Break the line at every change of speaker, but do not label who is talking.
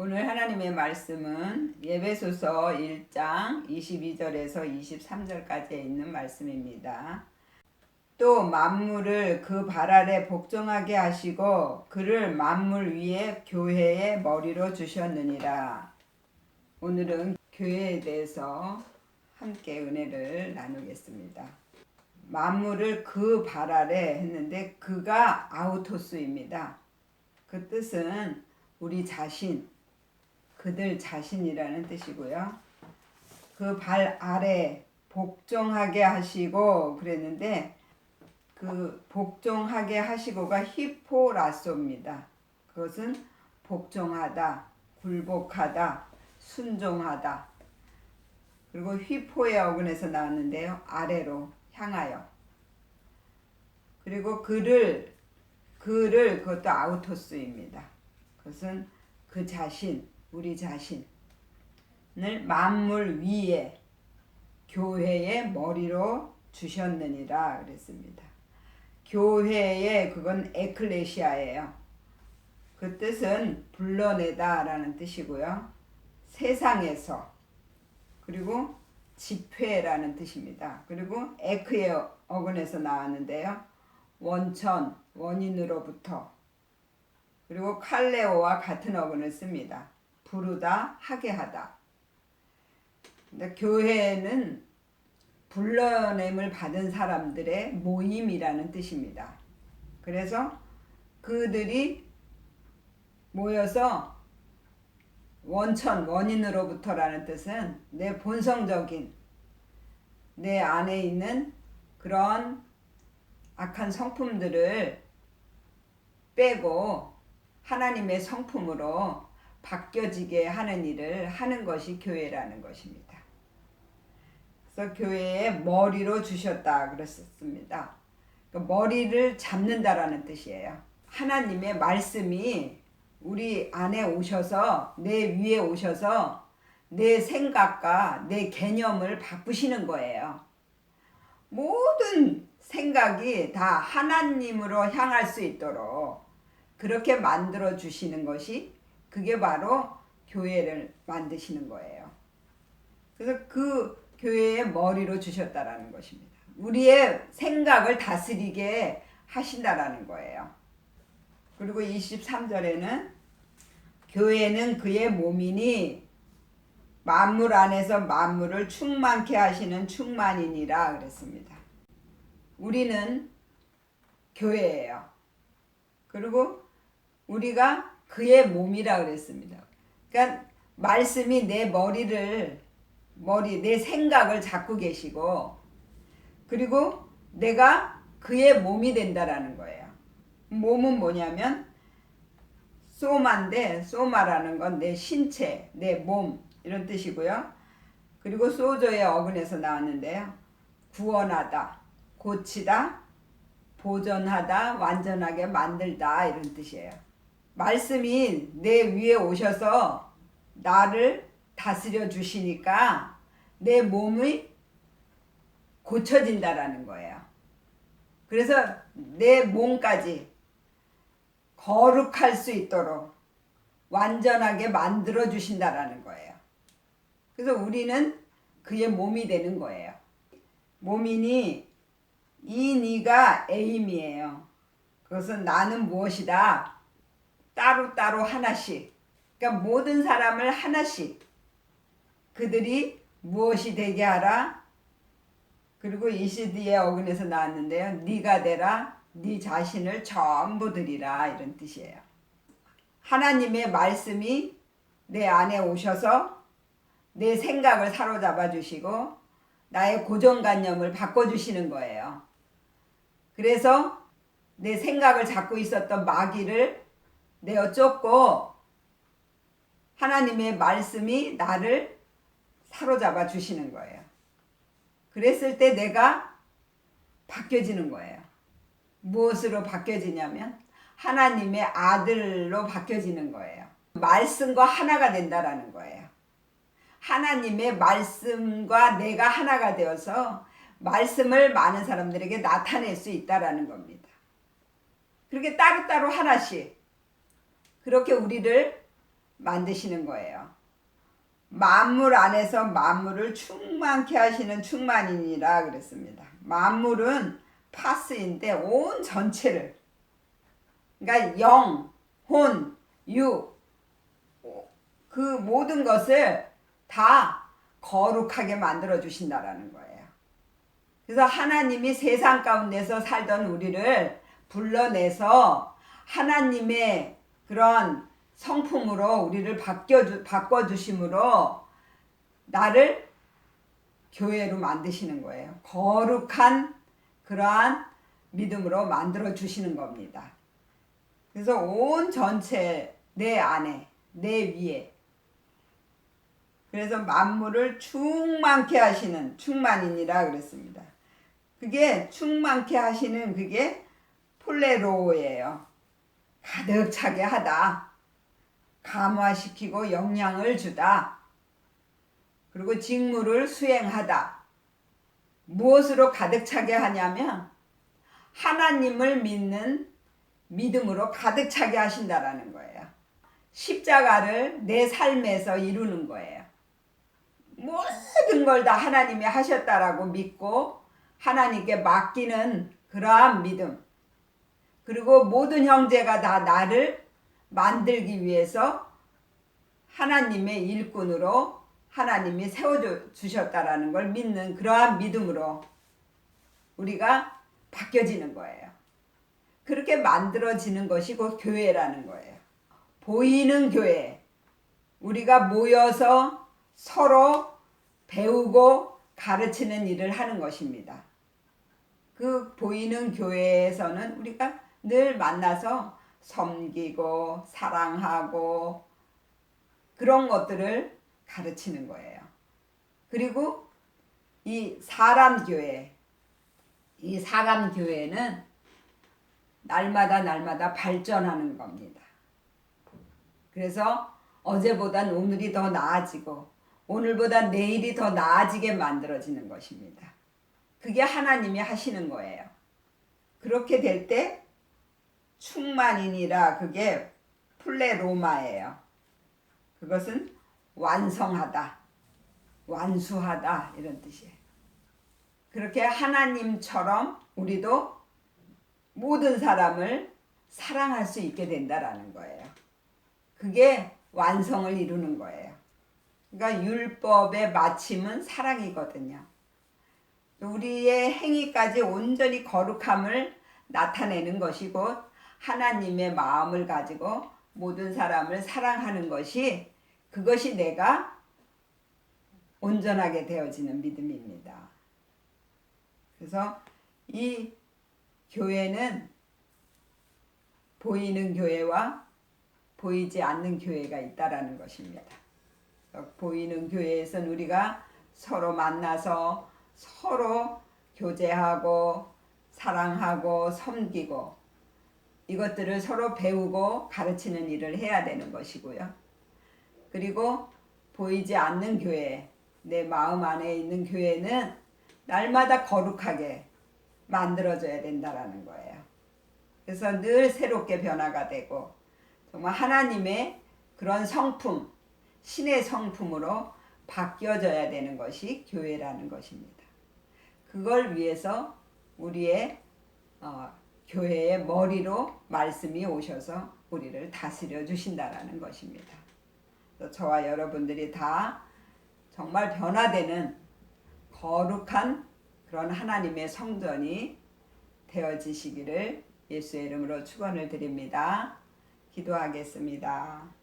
오늘 하나님의 말씀은 예배소서 1장 22절에서 23절까지에 있는 말씀입니다. 또 만물을 그 발 아래 복종하게 하시고 그를 만물 위에 교회의 머리로 주셨느니라. 오늘은 교회에 대해서 함께 은혜를 나누겠습니다. 만물을 그 발 아래 했는데 그가 아우토스입니다. 그 뜻은 우리 자신, 그들 자신이라는 뜻이고요. 그 발 아래 복종하게 하시고 그랬는데 그 복종하게 하시고가 히포라소입니다. 그것은 복종하다, 굴복하다, 순종하다. 그리고 휘포의 어근에서 나왔는데요. 아래로 향하여. 그리고 그를 그를 그것도 아우토스입니다. 그것은 그 자신, 우리 자신을 만물 위에 교회의 머리로 주셨느니라 그랬습니다. 교회의 그건 에클레시아예요. 그 뜻은 불러내다 라는 뜻이고요. 세상에서 그리고 집회라는 뜻입니다. 그리고 에크의 어근에서 나왔는데요. 원천, 원인으로부터 그리고 칼레오와 같은 어근을 씁니다. 부르다, 하게 하다. 근데 교회는 불러냄을 받은 사람들의 모임이라는 뜻입니다. 그래서 그들이 모여서 원천, 원인으로부터라는 뜻은 내 본성적인 내 안에 있는 그런 악한 성품들을 빼고 하나님의 성품으로 바뀌어지게 하는 일을 하는 것이 교회라는 것입니다. 그래서 교회의 머리로 주셨다 그랬었습니다. 그 머리를 잡는다라는 뜻이에요. 하나님의 말씀이 우리 안에 오셔서 내 위에 오셔서 내 생각과 내 개념을 바꾸시는 거예요. 모든 생각이 다 하나님으로 향할 수 있도록 그렇게 만들어 주시는 것이 그게 바로 교회를 만드시는 거예요. 그래서 그 교회의 머리로 주셨다라는 것입니다. 우리의 생각을 다스리게 하신다라는 거예요. 그리고 23절에는 교회는 그의 몸이니 만물 안에서 만물을 충만케 하시는 충만이니라 그랬습니다. 우리는 교회예요. 그리고 우리가 그의 몸이라 그랬습니다. 그러니까 말씀이 내 머리를 머리 내 생각을 잡고 계시고 그리고 내가 그의 몸이 된다라는 거예요. 몸은 뭐냐면 소마인데 소마라는 건 내 신체, 내 몸 이런 뜻이고요. 그리고 소저의 어근에서 나왔는데요. 구원하다, 고치다, 보존하다, 완전하게 만들다 이런 뜻이에요. 말씀이 내 위에 오셔서 나를 다스려 주시니까 내 몸이 고쳐진다라는 거예요. 그래서 내 몸까지 거룩할 수 있도록 완전하게 만들어 주신다라는 거예요. 그래서 우리는 그의 몸이 되는 거예요. 몸이니 이 니가 에임이에요. 그것은 나는 무엇이다. 따로따로 하나씩. 그러니까 모든 사람을 하나씩 그들이 무엇이 되게 하라. 그리고 이시디의 어근에서 나왔는데요. 네가 되라. 네 자신을 전부 드리라 이런 뜻이에요. 하나님의 말씀이 내 안에 오셔서 내 생각을 사로잡아 주시고 나의 고정관념을 바꿔 주시는 거예요. 그래서 내 생각을 잡고 있었던 마귀를 내어 쫓고 하나님의 말씀이 나를 사로잡아 주시는 거예요. 그랬을 때 내가 바뀌어지는 거예요. 무엇으로 바뀌어지냐면 하나님의 아들로 바뀌어지는 거예요. 말씀과 하나가 된다라는 거예요. 하나님의 말씀과 내가 하나가 되어서 말씀을 많은 사람들에게 나타낼 수 있다라는 겁니다. 그렇게 따로따로 하나씩 그렇게 우리를 만드시는 거예요. 만물 안에서 만물을 충만케 하시는 충만인이라 그랬습니다. 만물은 파스인데 온 전체를 그러니까 영, 혼, 유, 그 모든 것을 다 거룩하게 만들어 주신다라는 거예요. 그래서 하나님이 세상 가운데서 살던 우리를 불러내서 하나님의 그런 성품으로 우리를 바뀌어 바꿔 주심으로 나를 교회로 만드시는 거예요. 거룩한 그러한 믿음으로 만들어 주시는 겁니다. 그래서 온 전체 내 안에 내 위에 그래서 만물을 충만케 하시는 충만이니라 그랬습니다. 그게 충만케 하시는 그게 폴레로예요. 가득 차게 하다. 감화시키고 영향을 주다. 그리고 직무를 수행하다. 무엇으로 가득 차게 하냐면 하나님을 믿는 믿음으로 가득 차게 하신다라는 거예요. 십자가를 내 삶에서 이루는 거예요. 모든 걸 다 하나님이 하셨다라고 믿고 하나님께 맡기는 그러한 믿음. 그리고 모든 형제가 다 나를 만들기 위해서 하나님의 일꾼으로 하나님이 세워주셨다라는 걸 믿는 그러한 믿음으로 우리가 바뀌어지는 거예요. 그렇게 만들어지는 것이 곧 교회라는 거예요. 보이는 교회. 우리가 모여서 서로 배우고 가르치는 일을 하는 것입니다. 그 보이는 교회에서는 우리가 늘 만나서 섬기고 사랑하고 그런 것들을 가르치는 거예요. 그리고 이 사람 교회, 이 사람 교회는 날마다 날마다 발전하는 겁니다. 그래서 어제보단 오늘이 더 나아지고 오늘보다 내일이 더 나아지게 만들어지는 것입니다. 그게 하나님이 하시는 거예요. 그렇게 될 때 충만이니라 그게 플레로마예요. 그것은 완성하다, 완수하다 이런 뜻이에요. 그렇게 하나님처럼 우리도 모든 사람을 사랑할 수 있게 된다라는 거예요. 그게 완성을 이루는 거예요. 그러니까 율법의 마침은 사랑이거든요. 우리의 행위까지 온전히 거룩함을 나타내는 것이고 하나님의 마음을 가지고 모든 사람을 사랑하는 것이 그것이 내가 온전하게 되어지는 믿음입니다. 그래서 이 교회는 보이는 교회와 보이지 않는 교회가 있다라는 것입니다. 보이는 교회에서는 우리가 서로 만나서 서로 교제하고 사랑하고 섬기고 이것들을 서로 배우고 가르치는 일을 해야 되는 것이고요. 그리고 보이지 않는 교회, 내 마음 안에 있는 교회는 날마다 거룩하게 만들어져야 된다라는 거예요. 그래서 늘 새롭게 변화가 되고 정말 하나님의 그런 성품, 신의 성품으로 바뀌어져야 되는 것이 교회라는 것입니다. 그걸 위해서 우리의 어, 교회의 머리로 말씀이 오셔서 우리를 다스려 주신다라는 것입니다. 저와 여러분들이 다 정말 변화되는 거룩한 그런 하나님의 성전이 되어지시기를 예수의 이름으로 축원을 드립니다. 기도하겠습니다.